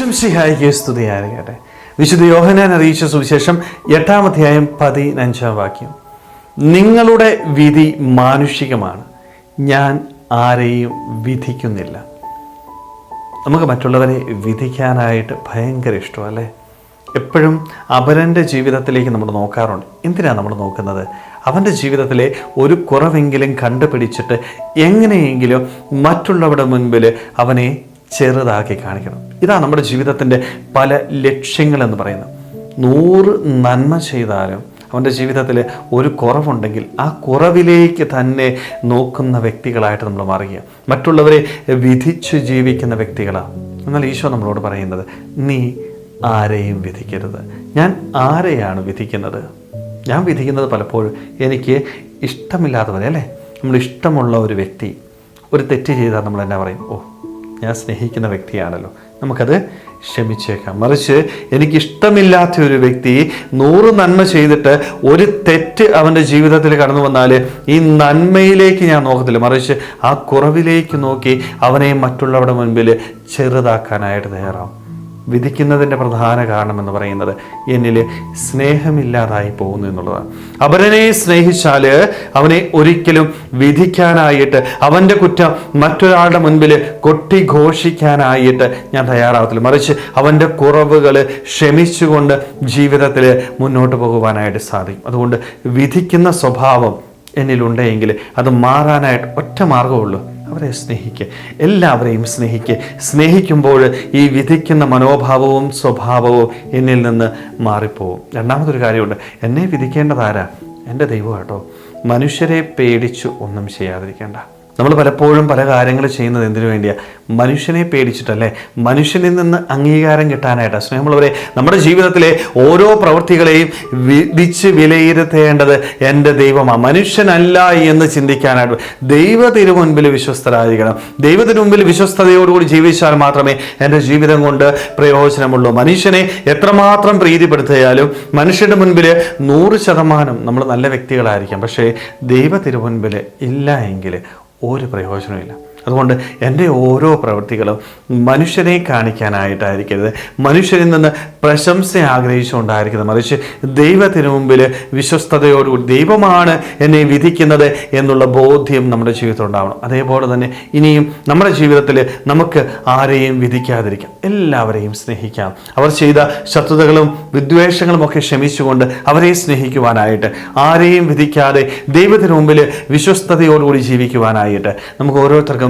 ഈശ്വംസിഹായിക്ക് സ്തുതിയായിരിക്കട്ടെ. വിശുദ്ധ യോഹനാൻ അറിയിച്ച സുവിശേഷം എട്ടാം അധ്യായം പതിനഞ്ചാം വാക്യം. നിങ്ങളുടെ വിധി മാനുഷികമാണ്. ഞാൻ ആരെയും വിധിക്കുന്നില്ല. നമുക്ക് മറ്റുള്ളവരെ വിധിക്കാനായിട്ട് ഭയങ്കര ഇഷ്ടമല്ലേ? എപ്പോഴും അപരന്റെ ജീവിതത്തിലേക്ക് നമ്മൾ നോക്കാറുണ്ട്. എന്തിനാണ് നമ്മൾ നോക്കുന്നത്? അവന്റെ ജീവിതത്തിലെ ഒരു കുറവെങ്കിലും കണ്ടുപിടിച്ചിട്ട് എങ്ങനെയെങ്കിലും മറ്റുള്ളവരുടെ മുൻപിൽ അവനെ ചെറുതാക്കി കാണിക്കണം. ഇതാണ് നമ്മുടെ ജീവിതത്തിന്റെ പല ലക്ഷ്യങ്ങളെന്ന് പറയുന്നത്. നൂറ് നന്മ ചെയ്താലും അവന്റെ ജീവിതത്തിൽ ഒരു കുറവുണ്ടെങ്കിൽ ആ കുറവിലേക്ക് തന്നെ നോക്കുന്ന വ്യക്തികളായിട്ട് നമ്മൾ മാറുക മറ്റുള്ളവരെ വിധിച്ചു ജീവിക്കുന്ന വ്യക്തികളാണ്. എന്നാൽ ഈശോ നമ്മളോട് പറയുന്നത് നീ ആരെയും വിധിക്കരുത്. ഞാൻ ആരെയാണ് വിധിക്കുന്നത്? ഞാൻ വിധിക്കുന്നത് പലപ്പോഴും എനിക്ക് ഇഷ്ടമില്ലാത്തവരെ അല്ലേ? നമ്മൾ ഇഷ്ടമുള്ള ഒരു വ്യക്തി ഒരു തെറ്റ് ചെയ്താൽ നമ്മൾ എന്നാ പറയും? ഓ ഞാൻ സ്നേഹിക്കുന്ന വ്യക്തിയാണല്ലോ. നമുക്കത് ക്ഷമിച്ചേക്കാം. മറിച്ച് എനിക്കിഷ്ടമില്ലാത്ത ഒരു വ്യക്തി നൂറ് നന്മ ചെയ്തിട്ട് ഒരു തെറ്റ് അവന്റെ ജീവിതത്തിൽ കടന്നു വന്നാൽ ഈ നന്മയിലേക്ക് ഞാൻ നോക്കത്തില്ല. മറിച്ച് ആ കുറവിലേക്ക് നോക്കി അവനെ മറ്റുള്ളവരുടെ മുൻപിൽ ചെറുതാക്കാനായിട്ട് തയ്യാറാവും. വിധിക്കുന്നതിന്റെ പ്രധാന കാരണം എന്ന് പറയുന്നത് എന്നിൽ സ്നേഹമില്ലാതായി പോകുന്നു എന്നുള്ളതാണ്. അപരനെ സ്നേഹിച്ചാൽ അവനെ ഒരിക്കലും വിധിക്കാനായിട്ട് അവന്റെ കുറ്റം മറ്റൊരാളുടെ മുൻപിൽ കൊട്ടിഘോഷിക്കാനായിട്ട് ഞാൻ തയ്യാറാവത്തില്ല. മറിച്ച് അവന്റെ കുറവുകൾ ക്ഷമിച്ചുകൊണ്ട് ജീവിതത്തിൽ മുന്നോട്ട് പോകുവാനായിട്ട് സാധിക്കും. അതുകൊണ്ട് വിധിക്കുന്ന സ്വഭാവം എന്നിലുണ്ടെങ്കിൽ അത് മാറാനായിട്ട് ഒറ്റ മാർഗമുള്ളൂ അവരെ സ്നേഹിക്കുക എല്ലാവരെയും സ്നേഹിക്കുക സ്നേഹിക്കുമ്പോൾ ഈ വിധിക്കുന്ന മനോഭാവവും സ്വഭാവവും എന്നിൽ നിന്ന് മാറിപ്പോവും. രണ്ടാമതൊരു കാര്യമുണ്ട്. എന്നെ വിധിക്കേണ്ടതാരാ എന്റെ ദൈവം കേട്ടോ മനുഷ്യരെ പേടിച്ചു ഒന്നും ചെയ്യാതിരിക്കേണ്ട. നമ്മൾ പലപ്പോഴും പല കാര്യങ്ങൾ ചെയ്യുന്നത് എന്തിനു വേണ്ടിയാണ് മനുഷ്യനെ പേടിച്ചിട്ടല്ലേ? മനുഷ്യനിൽ നിന്ന് അംഗീകാരം കിട്ടാനായിട്ടാണ് സ്നേഹമുള്ളവരെ നമ്മുടെ ജീവിതത്തിലെ ഓരോ പ്രവൃത്തികളെയും വിധിച്ച് വിലയിരുത്തേണ്ടത് എന്റെ ദൈവമാണ് മനുഷ്യനല്ല എന്ന് ചിന്തിക്കാനായിട്ട് ദൈവത്തിന് മുൻപിൽ വിശ്വസ്തരായിരിക്കണം. ദൈവത്തിന് മുമ്പിൽ വിശ്വസ്തയോടുകൂടി ജീവിച്ചാൽ മാത്രമേ എന്റെ ജീവിതം കൊണ്ട് പ്രയോജനമുള്ളൂ. മനുഷ്യനെ എത്രമാത്രം പ്രീതിപ്പെടുത്തിയാലും മനുഷ്യന്റെ മുൻപിൽ നൂറ് ശതമാനം നമ്മൾ നല്ല വ്യക്തികളായിരിക്കാം. പക്ഷേ ദൈവ തിരുമുൻപിൽ ഇല്ല എങ്കിൽ ഒരു പ്രയോജനമില്ല അതുകൊണ്ട് എന്റെ ഓരോ പ്രവൃത്തികളും മനുഷ്യരെ കാണിക്കാനായിട്ടായിരിക്കരുത്. മനുഷ്യരിൽ നിന്ന് പ്രശംസ ആഗ്രഹിച്ചുകൊണ്ടായിരിക്കുന്നത് മറിച്ച് ദൈവത്തിന് മുമ്പിൽ വിശ്വസ്തയോടുകൂടി ദൈവമാണ് എന്നെ വിധിക്കുന്നത് എന്നുള്ള ബോധ്യം നമ്മുടെ ജീവിതത്തിൽ ഉണ്ടാവണം. അതേപോലെ തന്നെ ഇനിയും നമ്മുടെ ജീവിതത്തിൽ നമുക്ക് ആരെയും വിധിക്കാതിരിക്കാം. എല്ലാവരെയും സ്നേഹിക്കാം. അവർ ചെയ്ത ശത്രുതകളും വിദ്വേഷങ്ങളും ഒക്കെ ക്ഷമിച്ചുകൊണ്ട് അവരെ സ്നേഹിക്കുവാനായിട്ട് ആരെയും വിധിക്കാതെ ദൈവത്തിന് മുമ്പിൽ വിശ്വസ്തയോടുകൂടി ജീവിക്കുവാനായിട്ട് നമുക്ക് ഓരോരുത്തർക്കും